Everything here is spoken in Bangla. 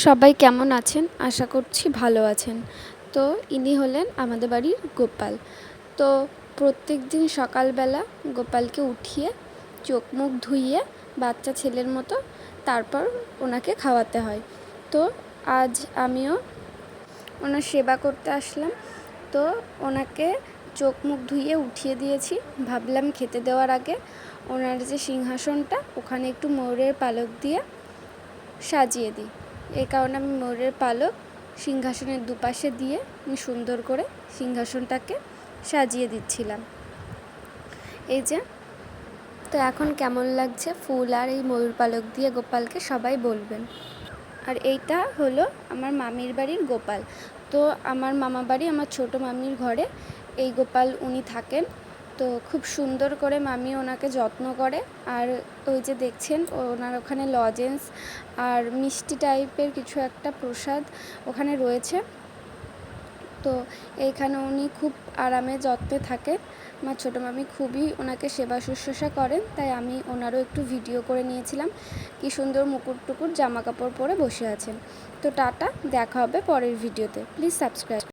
সবাই কেমন আছেন? আশা করছি ভালো আছেন। তো ইনি হলেন আমাদের বাড়ির গোপাল। তো প্রত্যেক দিন সকালবেলা গোপালকে উঠিয়ে চোখ মুখ ধুইয়ে বাচ্চা ছেলের মতো তারপর ওনাকে খাওয়াতে হয়। তো আজ আমিও ওনার সেবা করতে আসলাম। তো ওনাকে চোখ মুখ ধুইয়ে উঠিয়ে দিয়েছি। ভাবলাম খেতে দেওয়ার আগে ওনার যে সিংহাসনটা ওখানে একটু ময়ূরের পালক দিয়ে সাজিয়ে দিই। এই কারণে আমি ময়ূরের পালক সিংহাসনের দুপাশে দিয়ে আমি সুন্দর করে সিংহাসনটাকে সাজিয়ে দিচ্ছিলাম। এই যে, তো এখন কেমন লাগছে ফুল আর এই ময়ূর পালক দিয়ে গোপালকে সবাই বলবেন? আর এইটা হলো আমার মামির বাড়ির গোপাল। তো আমার মামা বাড়ি আমার ছোটো মামির ঘরে এই গোপাল উনি থাকেন। তো খুব সুন্দর করে মামি ওনাকে যত্ন করে। আর ওই যে দেখছেন, ওনার ওখানে লজেন্স আর মিষ্টি টাইপের কিছু একটা প্রসাদ ওখানে রয়েছে। তো এইখানে উনি খুব আরামে যত্নে থাকেন। আমার ছোটো মামি খুবই ওনাকে সেবা শুশ্রূষা করেন, তাই আমি ওনারও একটু ভিডিও করে নিয়েছিলাম। কি সুন্দর মুকুট টুকুর জামা কাপড় পরে বসে আছেন। তো টাটা, দেখা হবে পরের ভিডিওতে প্লিজ সাবস্ক্রাইব